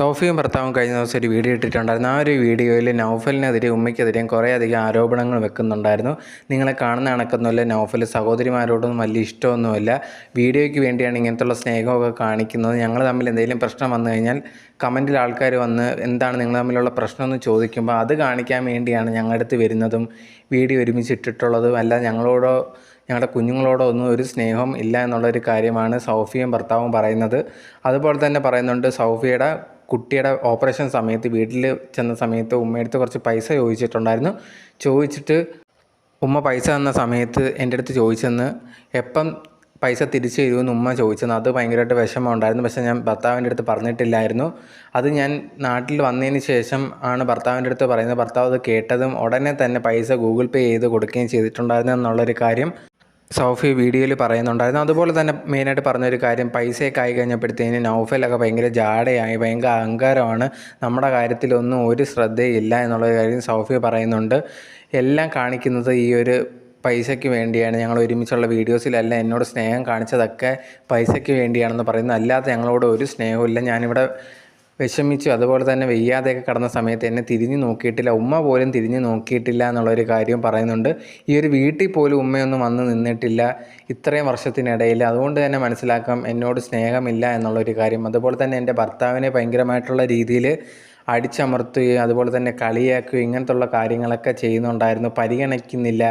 സോഫിയും ഭർത്താവും കഴിഞ്ഞ ദിവസം ഒരു വീഡിയോ ഇട്ടിട്ടുണ്ടായിരുന്നു. ആ ഒരു വീഡിയോയിൽ നൗഫലിനെതിരെ ഉമ്മയ്ക്കെതിരെയും കുറേയധികം ആരോപണങ്ങൾ വെക്കുന്നുണ്ടായിരുന്നു. നിങ്ങളെ കാണുന്ന കണക്കൊന്നുമില്ല നൗഫൽ സഹോദരിമാരോടൊന്നും വലിയ ഇഷ്ടമൊന്നുമില്ല. വീഡിയോയ്ക്ക് വേണ്ടിയാണ് ഇങ്ങനത്തുള്ള സ്നേഹമൊക്കെ കാണിക്കുന്നത്. ഞങ്ങൾ തമ്മിൽ എന്തെങ്കിലും പ്രശ്നം വന്നു കഴിഞ്ഞാൽ കമന്റിൽ ആൾക്കാർ വന്ന് എന്താണ് നിങ്ങൾ തമ്മിലുള്ള പ്രശ്നം എന്ന് ചോദിക്കുമ്പോൾ അത് കാണിക്കാൻ വേണ്ടിയാണ് ഞങ്ങളുടെ അടുത്ത് വരുന്നതും വീഡിയോ ഒരുമിച്ച് ഇട്ടിട്ടുള്ളതും അല്ല ഞങ്ങളോടോ ഞങ്ങളുടെ കുഞ്ഞുങ്ങളോടോ ഒന്നും ഒരു സ്നേഹം ഇല്ല എന്നുള്ളൊരു കാര്യമാണ് സൗഫിയും ഭർത്താവും പറയുന്നത്. അതുപോലെ തന്നെ പറയുന്നുണ്ട് സൗഫിയുടെ കുട്ടിയുടെ ഓപ്പറേഷൻ സമയത്ത് വീട്ടിൽ ചെന്ന സമയത്ത് ഉമ്മയടുത്ത് കുറച്ച് പൈസ ചോദിച്ചിട്ടുണ്ടായിരുന്നു. ചോദിച്ചിട്ട് ഉമ്മ പൈസ തന്ന സമയത്ത് എന്റെ അടുത്ത് ചോദിച്ചെന്ന് എപ്പം പൈസ തിരിച്ചു തരുമെന്ന് ഉമ്മ ചോദിച്ചെന്ന്. അത് ഭയങ്കരമായിട്ട് വിഷമമുണ്ടായിരുന്നു പക്ഷേ ഞാൻ ഭർത്താവിന്റെ അടുത്ത് പറഞ്ഞിട്ടില്ലായിരുന്നു. അത് ഞാൻ നാട്ടിൽ വന്നതിന് ശേഷം ആണ് ഭർത്താവിന്റെ അടുത്ത് പറയുന്നത്. ഭർത്താവ് അത് കേട്ടതും ഉടനെ തന്നെ പൈസ ഗൂഗിൾ പേ ചെയ്ത് കൊടുക്കുകയും ചെയ്തിട്ടുണ്ടായിരുന്നു എന്നുള്ളൊരു കാര്യം സോഫി വീഡിയോയിൽ പറയുന്നുണ്ടായിരുന്നു. അതുപോലെ തന്നെ മെയിനായിട്ട് പറഞ്ഞൊരു കാര്യം പൈസയൊക്കെ ആയി കഴിഞ്ഞപ്പോഴത്തേന് നൗഫലൊക്കെ ഭയങ്കര ജാടയായി ഭയങ്കര അഹങ്കാരമാണ്. നമ്മുടെ കാര്യത്തിലൊന്നും ഒരു ശ്രദ്ധയില്ല എന്നുള്ള കാര്യം സോഫി പറയുന്നുണ്ട്. എല്ലാം കാണിക്കുന്നത് ഈ ഒരു പൈസയ്ക്ക് വേണ്ടിയാണ് ഞങ്ങൾ ഒരുമിച്ചുള്ള വീഡിയോസിലല്ല എന്നോട് സ്നേഹം കാണിച്ചതൊക്കെ പൈസയ്ക്ക് വേണ്ടിയാണെന്ന് പറയുന്നത് അല്ലാതെ ഞങ്ങളോട് ഒരു സ്നേഹമില്ല ഞാനിവിടെ വിഷമിച്ചു. അതുപോലെ തന്നെ വെയ്യാതെയൊക്കെ കടന്ന സമയത്ത് എന്നെ തിരിഞ്ഞു നോക്കിയിട്ടില്ല. ഉമ്മ പോലും തിരിഞ്ഞു നോക്കിയിട്ടില്ല എന്നുള്ളൊരു കാര്യം പറയുന്നുണ്ട്. ഈ ഒരു വീട്ടിൽ പോലും ഉമ്മയൊന്നും വന്ന് നിന്നിട്ടില്ല ഇത്രയും വർഷത്തിനിടയിൽ. അതുകൊണ്ട് തന്നെ മനസ്സിലാക്കാം എന്നോട് സ്നേഹമില്ല എന്നുള്ളൊരു കാര്യം. അതുപോലെ തന്നെ എന്റെ ഭർത്താവിനെ ഭയങ്കരമായിട്ടുള്ള രീതിയിൽ അടിച്ചമർത്തുകയും അതുപോലെ തന്നെ കളിയാക്കുകയും ഇങ്ങനത്തുള്ള കാര്യങ്ങളൊക്കെ ചെയ്യുന്നുണ്ടായിരുന്നു. പരിഗണിക്കുന്നില്ല.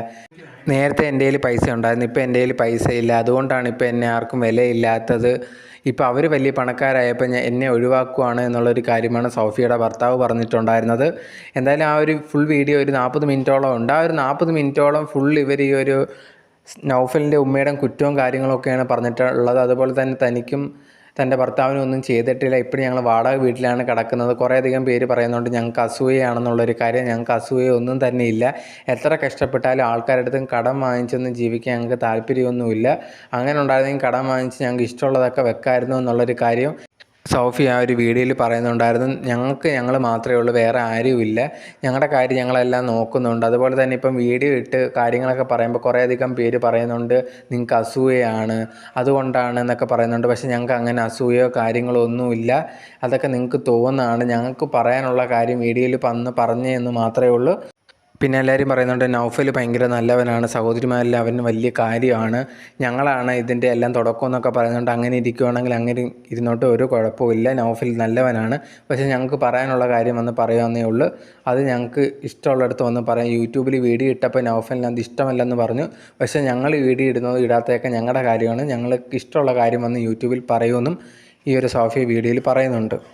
നേരത്തെ എന്റെ കയ്യിൽ പൈസ ഉണ്ടായിരുന്നു. ഇപ്പോൾ എന്റെ കയ്യിൽ പൈസ ഇല്ല. അതുകൊണ്ടാണ് ഇപ്പോൾ എന്നെ ആർക്കും വിലയില്ലാത്തത്. ഇപ്പോൾ അവർ വലിയ പണക്കാരായപ്പോൾ ഞാൻ എന്നെ ഒഴിവാക്കുവാണ് എന്നുള്ളൊരു കാര്യമാണ് സോഫിയുടെ ഭർത്താവ് പറഞ്ഞിട്ടുണ്ടായിരുന്നത്. എന്തായാലും ആ ഒരു ഫുൾ വീഡിയോ ഒരു നാൽപ്പത് മിനിറ്റോളം ഉണ്ട്. ആ ഒരു നാൽപ്പത് മിനിറ്റോളം ഫുൾ ഇവർ ഈ ഒരു നൗഫലിന്റെ ഉമ്മയുടെ കുറ്റവും കാര്യങ്ങളൊക്കെയാണ് പറഞ്ഞിട്ടുള്ളത്. അതുപോലെ തന്നെ തനിക്കും തന്റെ ഭർത്താവിനൊന്നും ചെയ്തിട്ടില്ല. ഇപ്പോഴും ഞങ്ങൾ വാടക വീട്ടിലാണ് കിടക്കുന്നത്. കുറേയധികം പേര് പറയുന്നുണ്ട് ഞങ്ങൾക്ക് അസൂയയാണെന്നുള്ളൊരു കാര്യം. ഞങ്ങൾക്ക് അസൂയ ഒന്നും തന്നെ ഇല്ല. എത്ര കഷ്ടപ്പെട്ടാലും ആൾക്കാരുടെ അടുത്തും കടം വാങ്ങിച്ചൊന്നും ജീവിക്കാൻ ഞങ്ങൾക്ക് താല്പര്യമൊന്നുമില്ല. അങ്ങനെ ഉണ്ടായിരുന്നെങ്കിൽ കടം വാങ്ങിച്ച് ഞങ്ങൾക്ക് ഇഷ്ടമുള്ളതൊക്കെ വെക്കാമായിരുന്നു എന്നുള്ളൊരു കാര്യം സോഫി ആ ഒരു വീഡിയോയിൽ പറയുന്നുണ്ടായിരുന്നു ഞങ്ങൾക്ക് ഞങ്ങൾ മാത്രമേ ഉള്ളൂ വേറെ ആരുമില്ല. ഞങ്ങളുടെ കാര്യം ഞങ്ങളെല്ലാം നോക്കുന്നുണ്ട്. അതുപോലെ തന്നെ ഇപ്പം വീഡിയോ ഇട്ട് കാര്യങ്ങളൊക്കെ പറയുമ്പോൾ കുറേയധികം പേര് പറയുന്നുണ്ട് നിങ്ങൾക്ക് അസൂയയാണ് അതുകൊണ്ടാണ് എന്നൊക്കെ പറയുന്നുണ്ട്. പക്ഷേ ഞങ്ങൾക്ക് അങ്ങനെ അസൂയോ കാര്യങ്ങളോ ഒന്നുമില്ല. അതൊക്കെ നിങ്ങൾക്ക് തോന്നുന്നതാണ് ഞങ്ങൾക്ക് പറയാനുള്ള കാര്യം വീഡിയോയിൽ വന്ന് പറഞ്ഞു എന്ന് മാത്രമേ ഉള്ളൂ. പിന്നെ എല്ലാവരും പറയുന്നുണ്ട് നൗഫൽ ഭയങ്കര നല്ലവനാണ് സഹോദരിമാരെല്ലാം അവന് വലിയ കാര്യമാണ് ഞങ്ങളാണ് ഇതിന്റെ എല്ലാം തുടക്കം എന്നൊക്കെ പറയുന്നുണ്ട് അങ്ങനെ ഇരിക്കുവാണെങ്കിൽ അങ്ങനെ ഇരുന്നോട്ട് ഒരു കുഴപ്പമില്ല നൗഫൽ നല്ലവനാണ്. പക്ഷേ ഞങ്ങൾക്ക് പറയാനുള്ള കാര്യം വന്ന് പറയാമെന്നേ ഉള്ളൂ. അത് ഞങ്ങൾക്ക് ഇഷ്ടമുള്ളിടത്ത് വന്ന് പറയാം യൂട്യൂബിൽ വീഡിയോ ഇട്ടപ്പോൾ നൗഫലിന് അത് ഇഷ്ടമല്ലെന്ന് പറഞ്ഞു. പക്ഷേ ഞങ്ങൾ വീഡിയോ ഇടുന്നത് ഇടാത്തതൊക്കെ ഞങ്ങളുടെ കാര്യമാണ് ഞങ്ങൾക്ക് ഇഷ്ടമുള്ള കാര്യം വന്ന് യൂട്യൂബിൽ പറയുമെന്നും ഈ ഒരു സോഫിയ വീഡിയോയിൽ പറയുന്നുണ്ട്.